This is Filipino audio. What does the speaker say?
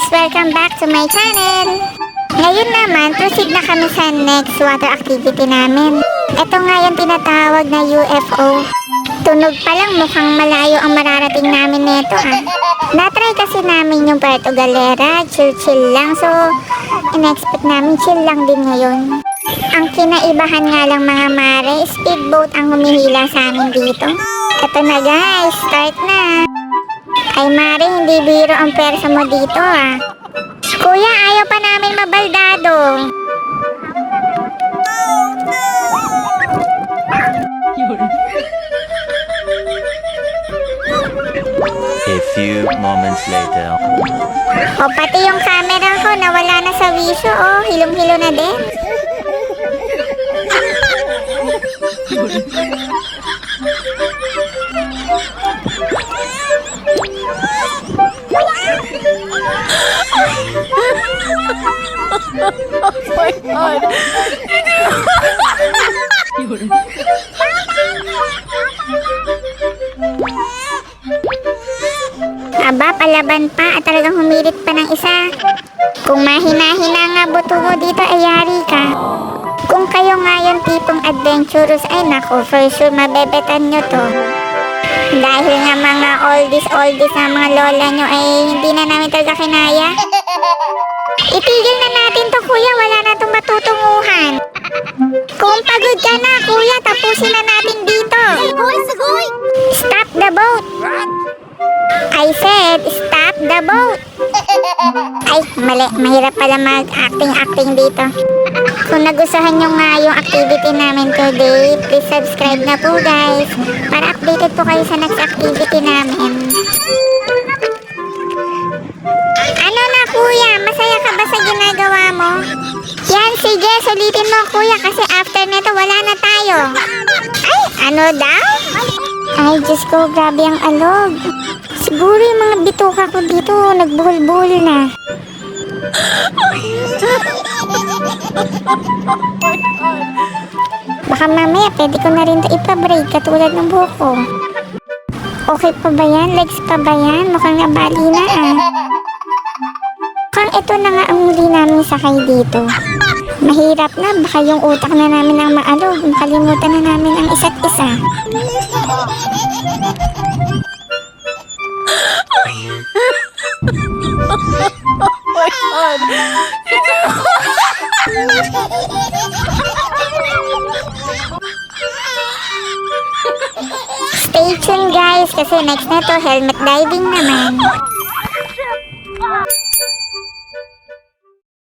guys! Welcome back to my channel! Ngayon naman, proceed na kami sa next water activity namin. Ito nga yung tinatawag na UFO. Tunog pa lang mukhang malayo ang mararating namin nito ha. Natry kasi namin yung Puerto Galera, chill-chill lang. So, in-expect namin chill lang din ngayon. Ang kinaibahan nga lang mga mare, speedboat ang humihila sa amin dito. Ito na guys, start na. Ay Mari, hindi biro ang persa mo dito ah. Kuya, ayaw pa namin mabaldado. A few moments later. O pati yung camera ko nawala na sa wisyo oh, hilong-hilo na din. Aba, palaban pa at talagang humirit pa ng isa. Kung mahina-hina nga buto mo dito, ay yari ka. Kung kayo nga yung tipong adventurous, ay nako, for sure mabebetan nyo to. Dahil nga mga oldies oldies na mga lola nyo ay hindi na namin talaga kinaya. Itigil na natin to kuya, wala na itong matutunguhan. Kung pagod ka na kuya, tapusin na natin dito. Stop the boat. I said, stop the boat. Ay, mali. Mahirap pala mag-acting-acting dito. Kung nagustuhan nyo nga yung activity namin today, please subscribe na po guys. Para updated po kayo sa next activity namin. Sulitin mo kuya kasi after nito wala na tayo. Ay, ano daw? Ay, Diyos ko, grabe ang alog. Siguro yung mga bituka ko dito, nagbuhol-buhol na. Baka mamaya pwede ko na rin to ipabraid katulad ng buhok ko. Okay pa ba yan? Legs pa ba yan? Mukhang nabali na ah. Mukhang ito na nga ang muli namin sakay dito. Mahirap na, baka yung utak na namin ang maalog. Makalimutan na namin ang isa't isa. Stay tuned guys kasi next na to helmet diving naman.